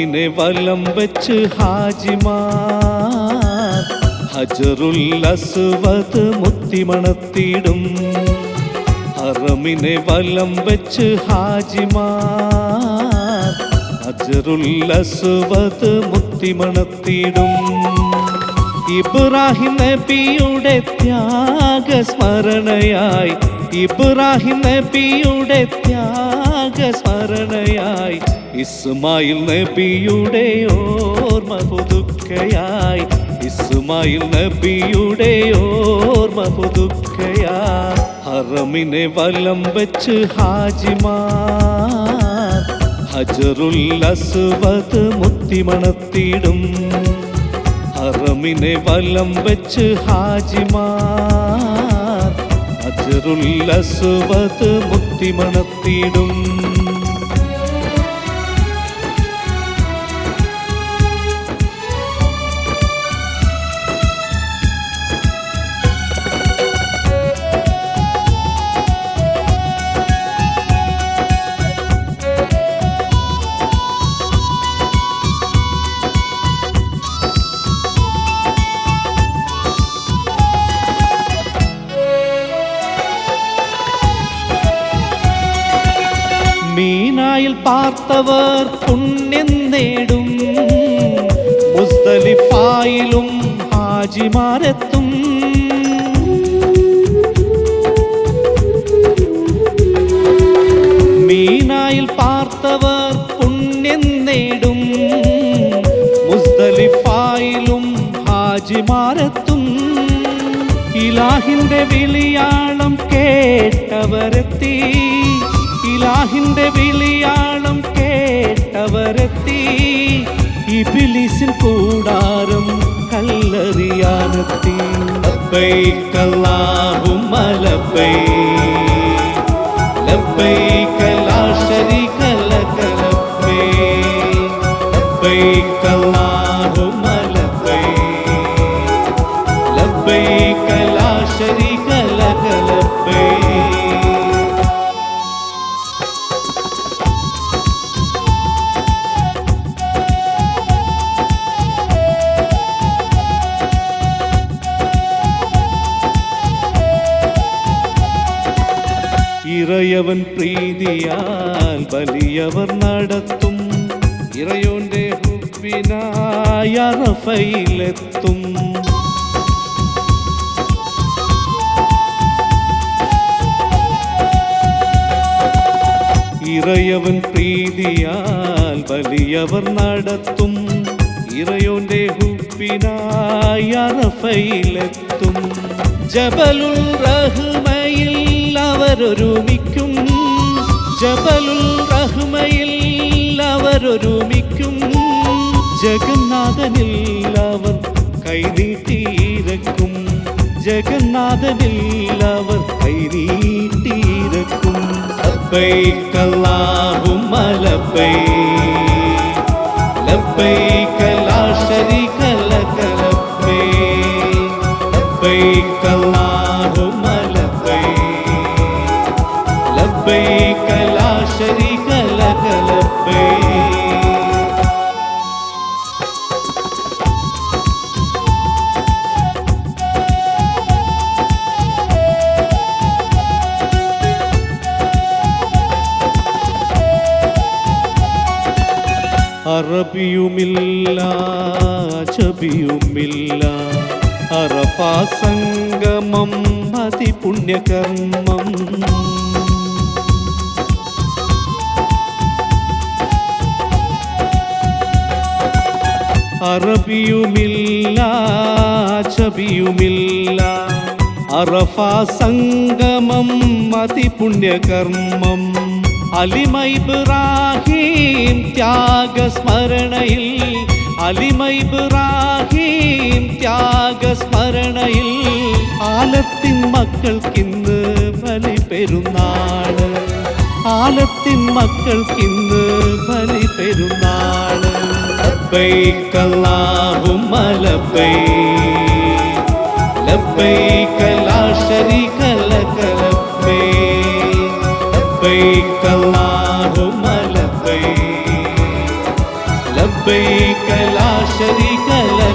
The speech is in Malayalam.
ഹറമിനെ വലം വെച്ച് ഹാജിമാർ. ഹജറുൽ അസ്വദ് മുത്തിമണത്തിടും. ഹറമിനെ വലം വെച്ച് ഹാജിമാർ. ഹജറുൽ അസ്വദ് മുത്തിമണത്തിടും. ഇബ്രാഹിം നബിയുടെ ത്യാഗ സ്മരണയായി ഇബ്രാഹിം നബിയുടെ ത്യാഗ സ്മരണയായി ഇസ്മായിൽ നബിയുടെ ഓർമ്മ പുതുക്കയായി. ഇസ്മായിൽ നബിയുടെ ഓർമ്മ പുതുക്കയായി. ഹറമിനെ വലം വെച്ച് ഹാജിമാർ. ഹജറുൽ അസ്വദ് മുത്തിമണത്തിടും. ഹറമിനെ വലം വെച്ച് ഹാജിമാർ. ഹജറുൽ അസ്വദ് മുത്തിമണത്തിടും. മീനായിൽ പാർത്തവർ പുണ്യം നേടും. മുസ്തലിഫായിലും ഹാജിമാരെത്തും. മീനായിൽ പാർത്തവർ പുണ്യം നേടും. മുസ്തലിഫായിലും ഹാജിമാരെത്തും. ഇലാഹിന്റെ വിളിയാളം കേട്ടവരെത്തി. ഇലാഹിന്റെ വിളിയാളം കേട്ടവരെത്തി. ഇബിലിസിൻ കൂടാരം കല്ലറിയാനെത്തി. ലബൈ അല്ലാഹുമ്മ ലബ്ബൈക ലബൈ ലാ ശരീക ലക ലബൈ ലബൈ ഇറയവൻ പ്രീതിയാൽ വലിയവർ നടത്തും. ഇറയോന്റെ റഫയിലെത്തും. ഇറയവൻ പ്രീതിയാൽ വലിയവർ നടത്തും. ഇറയോന്റെ ഹുബിനായ റഫയിലെത്തും. ജബലുൽ റഹ്മയിൽ അവരൊരുമിക്കും. ജബലുൽ റഹ്മയിൽ അവരൊരുമിക്കും. ജഗന്നാഥനിൽ അവർ കൈനീട്ടിയിരക്കും ജഗന്നാഥനിൽ അവർ കൈനീട്ടിയിരക്കും ലബ്ബൈക കല ലബ്ബൈക ലബ്ബൈക കലാശരി ശരീക ലക ലബ്ബൈക അറബിയുമില്ല ചബിയുമില്ല അറഫാ സംഗമം അതിപുണ്യകർമ്മം. അറബിയുമില്ല ചബിയുമില്ല അറഫാ സംഗമം അതിപുണ്യകർമ്മം. അലിമ ഇബ്രാഹിം ത്യാഗസ്മരണയിൽ അലിമ ഇബ്രാഹിം ത്യാഗസ്മരണയിൽ. ആലത്തിൻ മക്കൾക്കിന്ന് ബലി പെരുന്നാൾ. ആലത്തിൻ മക്കൾക്കിന്ന് ബലി പെരുന്നാൾ. ലബ്ബൈക അല്ലാഹുമ്മ ലബ്ബൈക ലബ്ബൈക ലാ ശരീക ലക े कला शरीकले